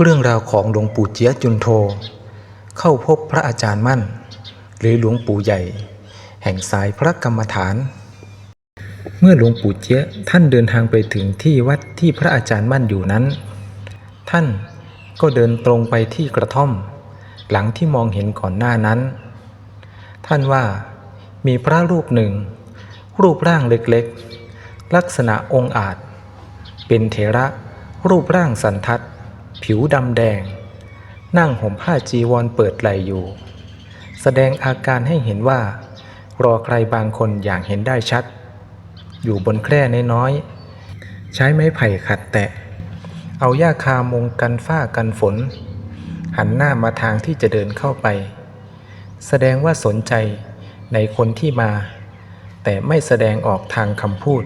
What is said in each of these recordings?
เรื่องราวของหลวงปู่เจียจุนโท เข้าพบพระอาจารย์มั่น หรือหลวงปู่ใหญ่ แห่งสายพระกรรมฐาน เมื่อหลวงปู่เจียท่านเดินทางไปถึงที่วัดที่พระอาจารย์มั่นอยู่นั้น ท่านก็เดินตรงไปที่กระท่อม หลังที่มองเห็นก่อนหน้านั้น ท่านว่ามีพระรูปหนึ่ง รูปร่างเล็กๆ ลักษณะองค์อาจ เป็นเถระรูปร่างสันทัด ผิวดำแดง นั่งห่มผ้าจีวรเปิดไหลอยู่ แสดงอาการให้เห็นว่า รอใครบางคนอย่างเห็นได้ชัด อยู่บนแคร่น้อยๆใช้ไม้ไผ่ขัดแตะ เอาหญ้าคามงกันฝ้ากันฝน หันหน้ามาทางที่จะเดินเข้าไป แสดงว่าสนใจในคนที่มา แต่ไม่แสดงออกทางคำพูด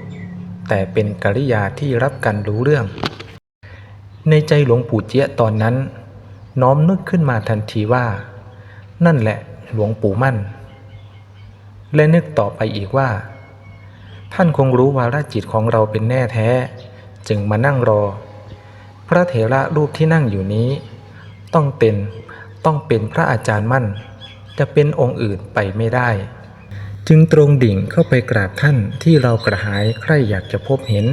แต่เป็นกริยาที่รับกันรู้เรื่อง ในใจหลวงปู่เจี๊ยตอนนั้น น้อมนึกขึ้นมาทันทีว่า นั่นแหละหลวงปู่มั่น และนึกต่อไปอีกว่า ท่านคงรู้วาระจิตของเราเป็นแน่แท้ จึงมานั่งรอ พระเถระรูปที่นั่งอยู่นี้ ต้องเป็นต้องเป็นพระอาจารย์มั่น จะเป็นองค์อื่นไปไม่ได้ จึงตรงดิ่งเข้าไปกราบท่านที่เรากระหายใคร่อยากจะพบเห็น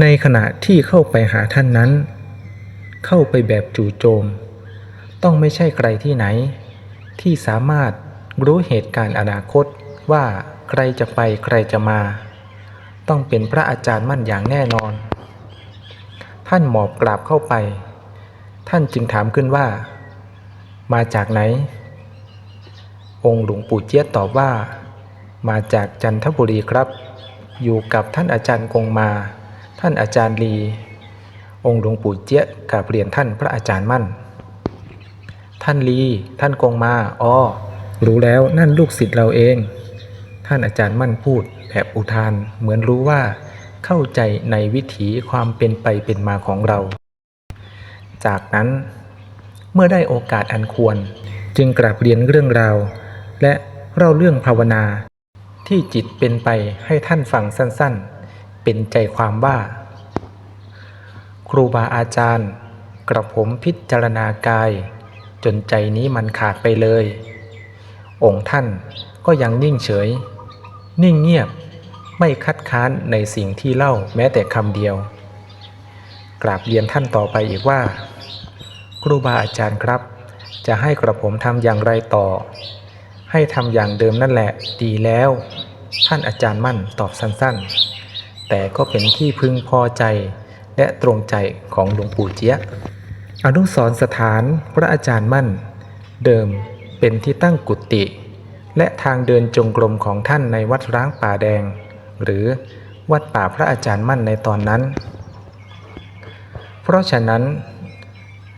ในขณะที่เข้าไปหาท่านนั้น เข้าไปแบบจู่โจม ต้องไม่ใช่ใครที่ไหน ที่สามารถรู้เหตุการณ์อนาคตว่าใครจะไปใครจะมา ต้องเป็นพระอาจารย์มั่นอย่างแน่นอน ท่านหมอบกราบเข้าไป ท่านจึงถามขึ้นว่า มาจากไหน องค์หลวงปู่เจี๊ยตอบว่า มาจากจันทบุรีครับ อยู่กับท่านอาจารย์กงมา ท่านอาจารย์ลี องค์หลวงปู่เจี๊ยกราบเรียนท่านพระอาจารย์มั่น ท่านลี ท่านกงมาอ๋อรู้แล้วนั่นลูกศิษย์เราเอง ท่านอาจารย์มั่นพูดแบบอุทานเหมือนรู้ว่า เข้าใจในวิถีความเป็นไปเป็นมาของเรา จากนั้นเมื่อได้โอกาสอันควร จึงกราบเรียนเรื่องราว และเล่าเรื่องภาวนา ที่จิตเป็นไปให้ท่านฟังสั้นๆ เป็นใจความว่า ครูบาอาจารย์ กระผมพิจารณากาย จนใจนี้มันขาดไปเลย องค์ท่านก็ยังนิ่งเฉย นิ่งเงียบไม่คัดค้านในสิ่งที่เล่าแม้แต่คำเดียว กราบเรียนท่านต่อไปอีกว่า ครูบาอาจารย์ครับ จะให้กระผมทำอย่างไรต่อ ให้ทำอย่างเดิมนั่นแหละดีแล้ว ท่านอาจารย์มั่นตอบสั้นๆ แต่ก็เป็นที่พึงพอใจ และตรงใจของหลวงปู่เจี๊ยอนุสรสถานพระอาจารย์มั่น เดิมเป็นที่ตั้งกุฏิและทางเดินจงกรมของท่านในวัดร้างป่าแดง หรือวัดป่าพระอาจารย์มั่นในตอนนั้น เพราะฉะนั้น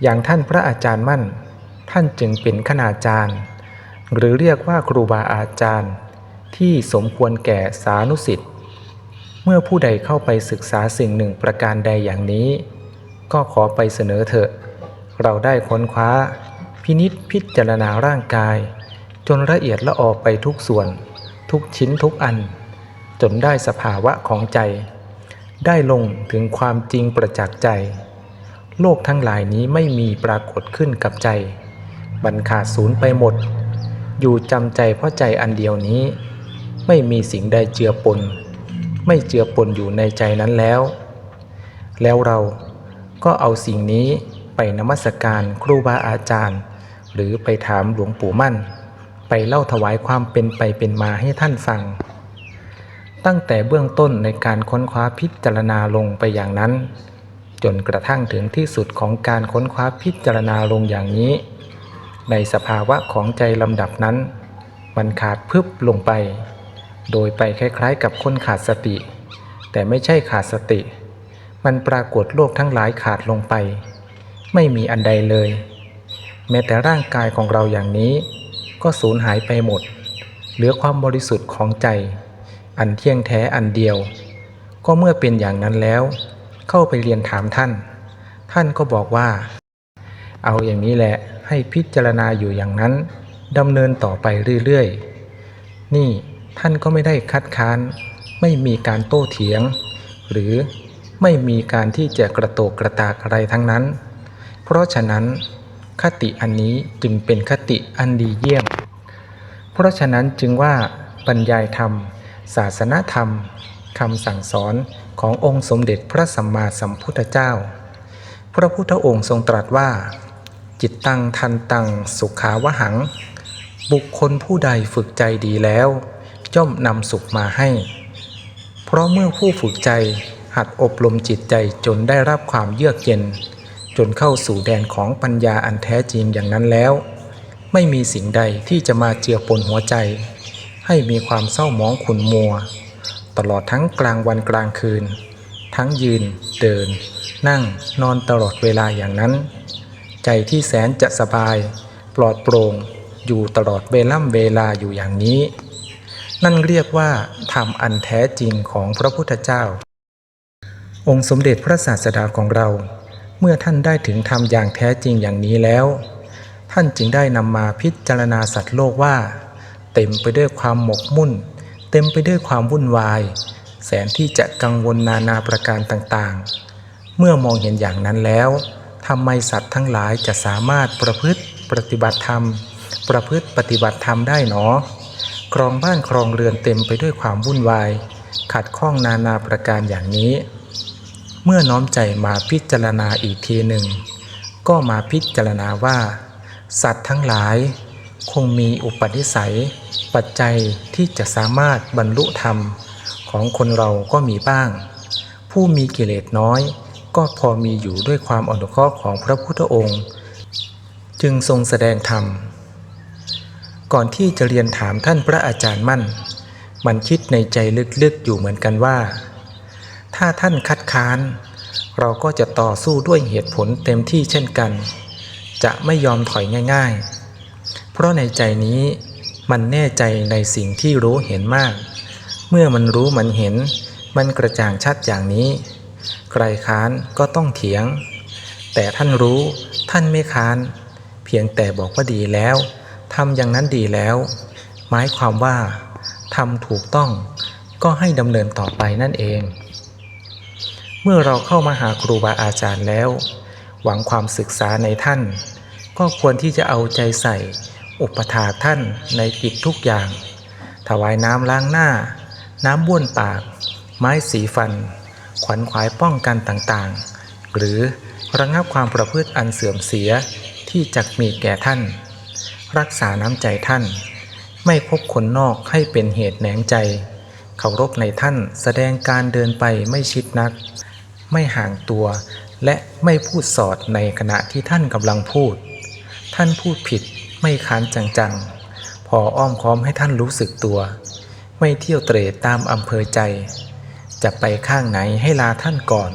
อย่างท่านพระอาจารย์มั่น ท่านจึงเป็นคณาจารย์ หรือเรียกว่าครูบาอาจารย์ ที่สมควรแก่สานุสิทธิ เมื่อผู้ใดเข้าไปศึกษาสิ่งหนึ่งประการใดอย่างนี้ ก็ขอไปเสนอเถอะ เราได้ค้นคว้า พินิษพิจารณาร่างกาย จนละเอียดละออกไปทุกส่วน ทุกชิ้นทุกอัน จนได้สภาวะของใจ ได้ลงถึงความจริงประจักษ์ใจ โลกทั้งหลายนี้ไม่มีปรากฏขึ้นกับใจ บันขาดศูนย์ไปหมด อยู่จำใจเพราะใจอันเดียวนี้ ไม่มีสิ่งใดเจือปน ไม่เจือปนอยู่ในใจนั้นแล้ว แล้วเราก็เอาสิ่งนี้ไปนมัสการครูบาอาจารย์ หรือไปถามหลวงปู่มั่น ไปเล่าถวายความเป็นไปเป็นมาให้ท่านฟัง ตั้งแต่เบื้องต้นในการค้นคว้าพิจารณาลงไปอย่างนั้น จนกระทั่งถึงที่สุดของการค้นคว้าพิจารณาลงอย่างนี้ ในสภาวะของใจลำดับนั้น มันขาดพึบลงไป โดยไปคล้ายๆ กับคนขาดสติ แต่ไม่ใช่ขาดสติ มันปรากฏโลกทั้งหลายขาดลงไป ไม่มีอันใดเลย แม้แต่ร่างกายของเราอย่างนี้ ก็สูญหายไปหมด เหลือความบริสุทธิ์ของใจ อันเที่ยงแท้อันเดียว ก็เมื่อเป็นอย่างนั้นแล้ว เข้าไปเรียนถามท่าน ท่านก็บอกว่า เอาอย่างนี้แหละให้พิจารณาอยู่อย่างนั้นดำเนินต่อไปเรื่อยๆ นี่ ท่านก็ไม่ได้คัดค้าน ไม่มีการโต้เถียง หรือไม่มีการที่จะกระโตกกระตากอะไรทั้งนั้น เพราะฉะนั้น คติอันนี้จึงเป็นคติอันดีเยี่ยม เพราะฉะนั้นจึงว่าบรรยายธรรม ศาสนธรรมคำสั่งสอนขององค์สมเด็จพระสัมมาสัมพุทธเจ้า พระพุทธองค์ทรงตรัสว่า จิตตังทันตังสุขาวหัง บุคคลผู้ใดฝึกใจดีแล้ว ย่อมนำสุขมาให้ เพราะเมื่อผู้ฝึกใจหัดอบรมจิตใจจนได้รับความเยือกเย็น จนเข้าสู่แดนของปัญญาอันแท้จริงอย่างนั้นแล้ว ไม่มีสิ่งใดที่จะมาเจือปนหัวใจ ให้มีความเศร้าหมองขุ่นมัว ตลอดทั้งกลางวันกลางคืน ทั้งยืน เดิน นั่งนอนตลอดเวลาอย่างนั้น ใจที่แสนจะสบาย ปลอดโปร่งอยู่ตลอดเวล่ำเวลาอยู่อย่างนี้ นั่นเรียกว่าธรรมอันแท้จริงของพระพุทธเจ้า องค์สมเด็จพระศาสดาของเรา เมื่อท่านได้ถึงธรรมอย่างแท้จริงอย่างนี้แล้ว ท่านจึงได้นำมาพิจารณาสัตว์โลกว่า เต็มไปด้วยความหมกมุ่น เต็มไปด้วยความวุ่นวาย แสนที่จะกังวลนานาประการต่างๆ เมื่อมองเห็นอย่างนั้นแล้วทำไมสัตว์ทั้งหลายจะสามารถประพฤติปฏิบัติธรรม ประพฤติปฏิบัติธรรมได้หนอ ครองบ้านครองเรือนเต็มไปด้วยความวุ่นวาย ขัดข้องนานาประการอย่างนี้ เมื่อน้อมใจมาพิจารณาอีกทีหนึ่ง ก็มาพิจารณาว่า สัตว์ทั้งหลาย คงมีอุปนิสัย ปัจจัยที่จะสามารถบรรลุธรรมของคนเราก็มีบ้าง ผู้มีกิเลสน้อย ก็พอมีอยู่ด้วยความอนุเคราะห์ของพระพุทธองค์ จึงทรงแสดงธรรม ก่อนที่จะเรียนถามท่านพระอาจารย์มั่น มันคิดในใจลึกๆอยู่เหมือนกันว่า ถ้าท่านคัดค้าน เราก็จะต่อสู้ด้วยเหตุผลเต็มที่เช่นกัน จะไม่ยอมถอยง่ายๆ เพราะในใจนี้มันแน่ใจในสิ่งที่รู้เห็นมาก เมื่อมันรู้มันเห็น มันกระจ่างชัดอย่างนี้ ใครค้านก็ต้องเถียง แต่ท่านรู้ท่านไม่ค้าน เพียงแต่บอกว่าดีแล้ว ทำอย่างนั้นดีแล้ว หมายความว่าทำถูกต้องก็ให้ดำเนินต่อไปนั่นเอง เมื่อเราเข้ามาหาครูบาอาจารย์แล้ว หวังความศึกษาในท่าน ก็ควรที่จะเอาใจใส่ อุปถาท่านในกิจทุกอย่าง ถวายน้ำล้างหน้า น้ำบ้วนปาก ไม้สีฟัน ขวัญขวายป้องกันต่างๆ หรือระงับความประพฤติอันเสื่อมเสียที่จักมีแก่ท่าน รักษาน้ำใจท่าน ไม่พบคนนอกให้เป็นเหตุแหนงใจ เคารพในท่านแสดงการเดินไปไม่ชิดนัก ไม่ห่างตัว และไม่พูดสอดในขณะที่ท่านกำลังพูด ท่านพูดผิดไม่ค้านจังๆ พออ้อมค้อมให้ท่านรู้สึกตัว ไม่เที่ยวเตร่ตามอำเภอใจ จะไปข้างไหนให้ลาท่านก่อน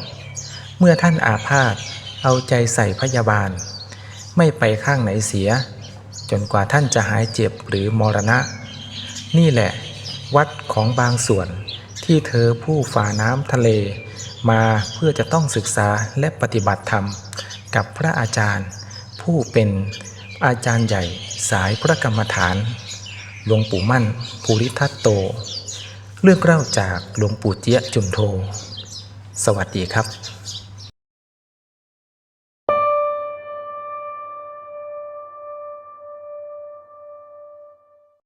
เมื่อท่านอาพาธเอาใจใส่พยาบาล ไม่ไปข้างไหนเสีย จนกว่าท่านจะหายเจ็บหรือมรณะ นี่แหละ วัดของบางส่วนที่เธอผู้ฝ่าน้ำทะเล มาเพื่อจะต้องศึกษาและปฏิบัติธรรม กับพระอาจารย์ ผู้เป็นอาจารย์ใหญ่สายพระกรรมฐานหลวงปู่มั่นภูริทัตโต เรื่องเล่าจากหลวงปู่เจี๊ยจุนโท สวัสดีครับ